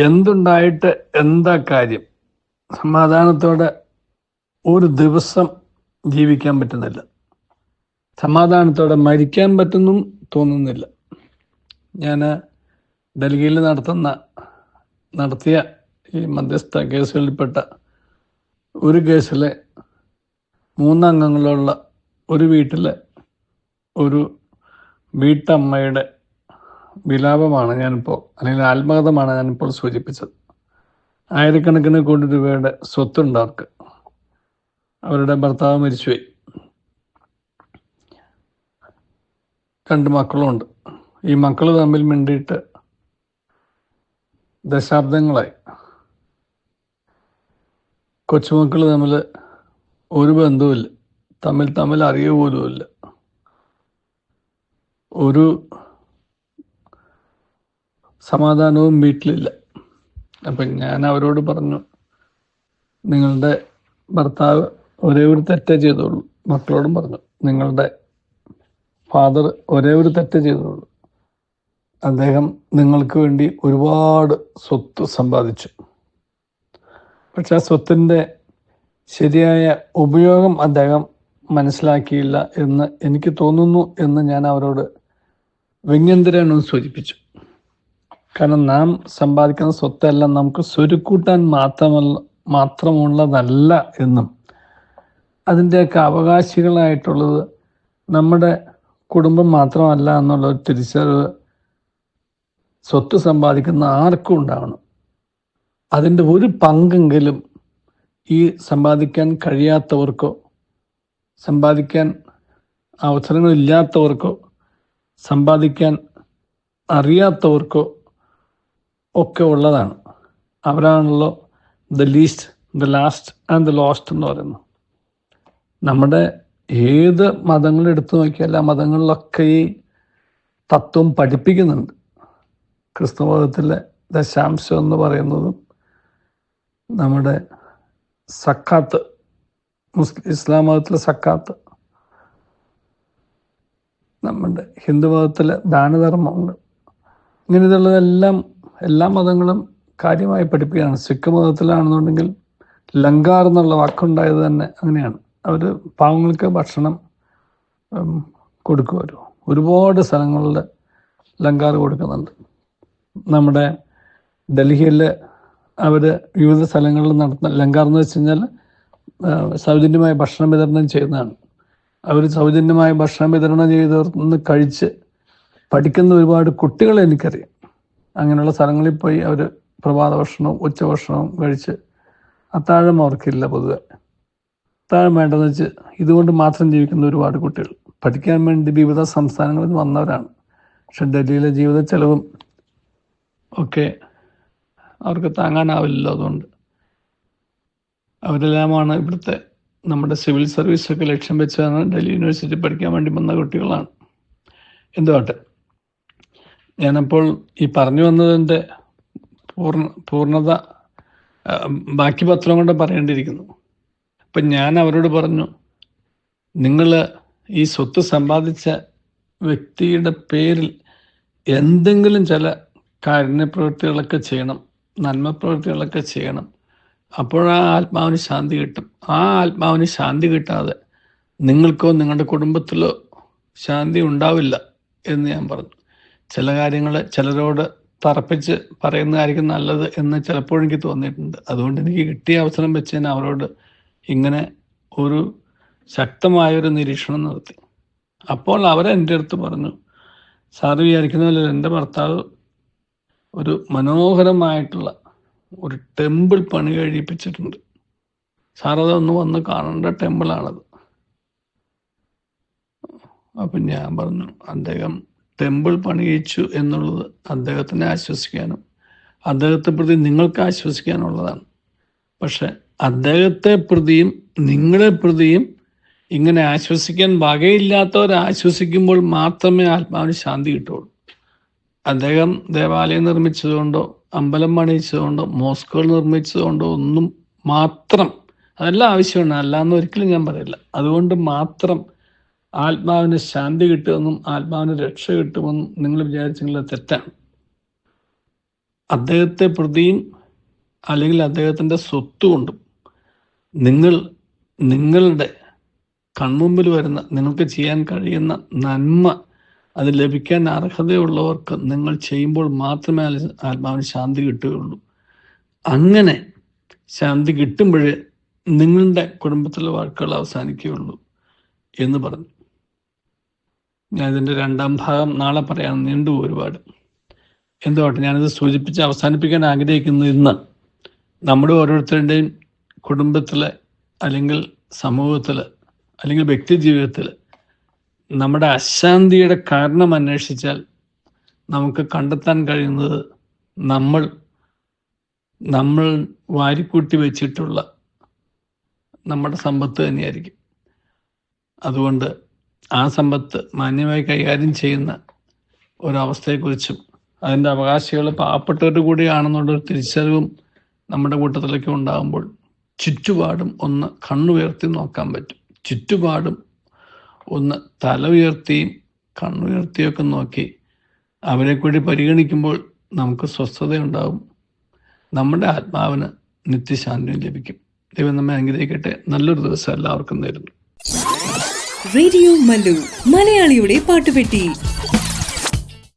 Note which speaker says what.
Speaker 1: എന്തുണ്ടായിട്ട് എന്താ കാര്യം? സമാധാനത്തോടെ ഒരു ദിവസം ജീവിക്കാൻ പറ്റുന്നില്ല. സമാധാനത്തോടെ മരിക്കാൻ പറ്റുന്നും തോന്നുന്നില്ല. ഞാൻ ഡൽഹിയിൽ നടത്തുന്ന നടത്തിയ ഈ മധ്യസ്ഥ കേസുകളിൽപ്പെട്ട ഒരു കേസിലെ മൂന്നംഗങ്ങളുള്ള ഒരു വീട്ടിലെ ഒരു വീട്ടമ്മയുടെ വിലാപമാണ് ഞാനിപ്പോൾ അല്ലെങ്കിൽ ആത്മകഥമാണ് ഞാനിപ്പോൾ സൂചിപ്പിച്ചത്. ആയിരക്കണക്കിന് കോടി രൂപയുടെ സ്വത്തുണ്ട് അവർക്ക്. അവരുടെ ഭർത്താവ് മരിച്ചുപോയി. രണ്ട് മക്കളുമുണ്ട് ഈ മക്കൾ തമ്മിൽ മിണ്ടിയിട്ട് ദശാബ്ദങ്ങളായി. കൊച്ചുമക്കൾ തമ്മിൽ ഒരു ബന്ധവുമില്ല. തമ്മിൽ തമ്മിൽ അറിയുക പോലുമില്ല. ഒരു സമാധാനവും വീട്ടിലില്ല. അപ്പം ഞാൻ അവരോട് പറഞ്ഞു നിങ്ങളുടെ ഭർത്താവ് ഒരേ ഒരു തെറ്റേ ചെയ്തോളൂ മക്കളോടും പറഞ്ഞു നിങ്ങളുടെ ഫാദർ ഒരേ ഒരു തെറ്റേ ചെയ്തോളൂ അദ്ദേഹം നിങ്ങൾക്ക് വേണ്ടി ഒരുപാട് സ്വത്ത് സമ്പാദിച്ചു. പക്ഷെ ആ സ്വത്തിന്റെ ശരിയായ ഉപയോഗം അദ്ദേഹം മനസ്സിലാക്കിയില്ല എന്ന് എനിക്ക് തോന്നുന്നു എന്ന് ഞാൻ അവരോട് വ്യംഗ്യന്തരേണം സൂചിപ്പിച്ചു. കാരണം നാം സമ്പാദിക്കുന്ന സ്വത്തെല്ലാം നമുക്ക് സ്വരുക്കൂട്ടാൻ മാത്രമല്ല മാത്രമുള്ളതല്ല എന്നും. അതിന്റെയൊക്കെ അവകാശികളായിട്ടുള്ളത് നമ്മുടെ കുടുംബം മാത്രമല്ല എന്നുള്ള ഒരു തിരിച്ചറിവ് സ്വത്ത് സമ്പാദിക്കുന്ന ആർക്കും ഉണ്ടാവണം. അതിന്റെ ഒരു പങ്കെങ്കിലും ഈ സമ്പാദിക്കാൻ കഴിയാത്തവർക്കോ സമ്പാദിക്കാൻ അവസരങ്ങളില്ലാത്തവർക്കോ സമ്പാദിക്കാൻ അറിയാത്തവർക്കോ ഒക്കെ ഉള്ളതാണ്. അവരാണല്ലോ the least the last and the lost എന്ന് പറയുന്നത്. നമ്മുടെ ഏത് മതങ്ങൾ എടുത്തു നോക്കിയാൽ ആ മതങ്ങളിലൊക്കെ ഈ തത്വം പഠിപ്പിക്കുന്നുണ്ട്. ക്രിസ്തു മതത്തിലെ ദശാംശം എന്ന് പറയുന്നതും നമ്മുടെ സക്കാത്ത് മുസ്ലിം ഇസ്ലാം മതത്തിലെ സക്കാത്ത് നമ്മുടെ ഹിന്ദു മതത്തിലെ ദാനധർമ്മങ്ങൾ ഇങ്ങനെ ഇതുള്ളതെല്ലാം എല്ലാ മതങ്ങളും കാര്യമായി പഠിപ്പിക്കുകയാണ്. സിഖ് മതത്തിലാണെന്നുണ്ടെങ്കിൽ ലങ്കാർ എന്നുള്ള വാക്കുണ്ടായത് തന്നെ അങ്ങനെയാണ്. അവർ പാവങ്ങൾക്ക് ഭക്ഷണം കൊടുക്കുമല്ലോ ഒരുപാട് സ്ഥലങ്ങളിൽ ലങ്കാർ കൊടുക്കുന്നുണ്ട്. നമ്മുടെ ഡൽഹിയിൽ അവർ വിവിധ സ്ഥലങ്ങളിൽ നടത്തുന്ന ലങ്കാർ എന്ന് വെച്ച് കഴിഞ്ഞാൽ സൗജന്യമായ ഭക്ഷണം വിതരണം ചെയ്യുന്നതാണ്. അവർ സൗജന്യമായ ഭക്ഷണം വിതരണം ചെയ്തവർന്ന് കഴിച്ച് പഠിക്കുന്ന ഒരുപാട് കുട്ടികളെ എനിക്കറിയാം. അങ്ങനെയുള്ള സ്ഥലങ്ങളിൽ പോയി അവർ പ്രഭാത ഭക്ഷണവും ഉച്ചഭക്ഷണവും കഴിച്ച് അത്താഴം അവർക്കില്ല പൊതുവെ. അത്താഴം വേണ്ടെന്ന് വെച്ച് ഇതുകൊണ്ട് മാത്രം ജീവിക്കുന്ന ഒരുപാട് കുട്ടികൾ. പഠിക്കാൻ വേണ്ടി വിവിധ സംസ്ഥാനങ്ങളിൽ നിന്ന് വന്നവരാണ്. പക്ഷെ ഡൽഹിയിലെ ജീവിത ചെലവും ഒക്കെ അവർക്ക് താങ്ങാനാവില്ലല്ലോ അതുകൊണ്ട്. അവരെല്ലാമാണ് ഇവിടുത്തെ നമ്മുടെ സിവിൽ സർവീസൊക്കെ ലക്ഷ്യം വെച്ചാണ് ഡൽഹി യൂണിവേഴ്സിറ്റി പഠിക്കാൻ വേണ്ടി വന്ന കുട്ടികളാണ്. എന്തുവാട്ടെ? ഞാനപ്പോൾ ഈ പറഞ്ഞു വന്നതിന്റെ പൂർണ പൂർണത ബാക്കി പത്രം കൊണ്ട് പറയേണ്ടിയിരിക്കുന്നു. അപ്പം ഞാൻ അവരോട് പറഞ്ഞു നിങ്ങൾ ഈ സ്വത്ത് സമ്പാദിച്ച വ്യക്തിയുടെ പേരിൽ എന്തെങ്കിലും ചില കാരുണ്യ പ്രവൃത്തികളൊക്കെ ചെയ്യണം നന്മ പ്രവൃത്തികളൊക്കെ ചെയ്യണം അപ്പോഴാ ആത്മാവിന് ശാന്തി കിട്ടും. ആ ആത്മാവിന് ശാന്തി കിട്ടാതെ നിങ്ങൾക്കോ നിങ്ങളുടെ കുടുംബത്തിലോ ശാന്തി ഉണ്ടാവില്ല എന്ന് ഞാൻ പറഞ്ഞു. ചില കാര്യങ്ങൾ ചിലരോട് തറപ്പിച്ച് പറയുന്നതായിരിക്കും നല്ലത് എന്ന് ചിലപ്പോഴും എനിക്ക് തോന്നിയിട്ടുണ്ട്. അതുകൊണ്ട് എനിക്ക് കിട്ടിയ അവസരം വെച്ച് തന്നെ അവരോട് ഇങ്ങനെ ഒരു ശക്തമായൊരു നിരീക്ഷണം നടത്തി. അപ്പോൾ അവരെന്റെ അടുത്ത് പറഞ്ഞു സാറ് പോലെ എന്റെ ഭർത്താവ് ഒരു മനോഹരമായിട്ടുള്ള ഒരു ടെമ്പിൾ പണി കഴിപ്പിച്ചിട്ടുണ്ട്. സാർ അതൊന്ന് വന്ന് കാണേണ്ട ടെമ്പിളാണത്. അപ്പം ഞാൻ പറഞ്ഞു അദ്ദേഹം ടെമ്പിൾ പണിയിച്ചു എന്നുള്ളത് അദ്ദേഹത്തിനെ ആശ്വസിക്കാനും അദ്ദേഹത്തെ പ്രതി നിങ്ങൾക്ക് ആശ്വസിക്കാനുള്ളതാണ്. പക്ഷെ അദ്ദേഹത്തെ പ്രതിയും നിങ്ങളെ പ്രതിയും ഇങ്ങനെ ആശ്വസിക്കാൻ വകയില്ലാത്തവർ ആശ്വസിക്കുമ്പോൾ മാത്രമേ ആത്മാവിന് ശാന്തി കിട്ടുള്ളൂ അദ്ദേഹം ദേവാലയം നിർമ്മിച്ചതുകൊണ്ടോ അമ്പലം പണിയിച്ചതുകൊണ്ടോ മോസ്കുകൾ നിർമ്മിച്ചതുകൊണ്ടോ ഒന്നും മാത്രം അതെല്ലാം ആവശ്യമാണ് അല്ലാന്ന് ഒരിക്കലും ഞാൻ പറയില്ല. അതുകൊണ്ട് മാത്രം ആത്മാവിന് ശാന്തി കിട്ടുമെന്നും ആത്മാവിന് രക്ഷ കിട്ടുമെന്നും നിങ്ങൾ വിചാരിച്ചെങ്കിൽ തെറ്റാണ്. അദ്ദേഹത്തെ പ്രതിയും അല്ലെങ്കിൽ അദ്ദേഹത്തിന്റെ സ്വത്തുകൊണ്ടും നിങ്ങൾ നിങ്ങളുടെ കൺമുമ്പിൽ വരുന്ന നിങ്ങൾക്ക് ചെയ്യാൻ കഴിയുന്ന നന്മ അത് ലഭിക്കാൻ അർഹതയുള്ളവർക്ക് നിങ്ങൾ ചെയ്യുമ്പോൾ മാത്രമേ ആത്മാവിന് ശാന്തി കിട്ടുകയുള്ളൂ. അങ്ങനെ ശാന്തി കിട്ടുമ്പോഴേ നിങ്ങളുടെ കുടുംബത്തിലെ വാക്കുകൾ അവസാനിക്കുകയുള്ളൂ എന്ന് പറഞ്ഞു. ഞാൻ ഇതിന്റെ രണ്ടാം ഭാഗം നാളെ പറയാൻ നീണ്ടു ഒരുപാട്. എന്തുകൊണ്ട് ഞാനിത് സൂചിപ്പിച്ച് അവസാനിപ്പിക്കാൻ ആഗ്രഹിക്കുന്നു ഇന്ന്. നമ്മുടെ ഓരോരുത്തരുടെയും കുടുംബത്തിൽ അല്ലെങ്കിൽ സമൂഹത്തിൽ അല്ലെങ്കിൽ വ്യക്തി ജീവിതത്തിൽ നമ്മുടെ അശാന്തിയുടെ കാരണം അന്വേഷിച്ചാൽ നമുക്ക് കണ്ടെത്താൻ കഴിയുന്നത് നമ്മൾ നമ്മൾ വാരിക്കൂട്ടി വെച്ചിട്ടുള്ള നമ്മുടെ സമ്പത്ത് തന്നെയായിരിക്കും. അതുകൊണ്ട് ആ സമ്പത്ത് മാന്യമായി കൈകാര്യം ചെയ്യുന്ന ഒരവസ്ഥയെക്കുറിച്ചും അതിന്റെ അവകാശികൾ പാവപ്പെട്ടവരുടെ കൂടിയാണെന്നുള്ളൊരു തിരിച്ചറിവും നമ്മുടെ കൂട്ടത്തിലേക്ക് ഉണ്ടാകുമ്പോൾ ചുറ്റുപാടും ഒന്ന് കണ്ണുയർത്തി നോക്കാൻ പറ്റും. ചുറ്റുപാടും ഒന്ന് തല ഉയർത്തിയും കണ്ണുയർത്തിയൊക്കെ നോക്കി അവരെ കൂടി പരിഗണിക്കുമ്പോൾ നമുക്ക് സ്വസ്ഥതയുണ്ടാവും. നമ്മുടെ ആത്മാവിന് നിത്യശാന്തിയും ലഭിക്കും. ദൈവം നമ്മെ അനുഗ്രഹിക്കട്ടെ. നല്ലൊരു ദിവസം എല്ലാവർക്കും നേരുന്നു.
Speaker 2: റേഡിയോ മല്ലു മലയാളിയുടെ പാട്ടുപെട്ടി.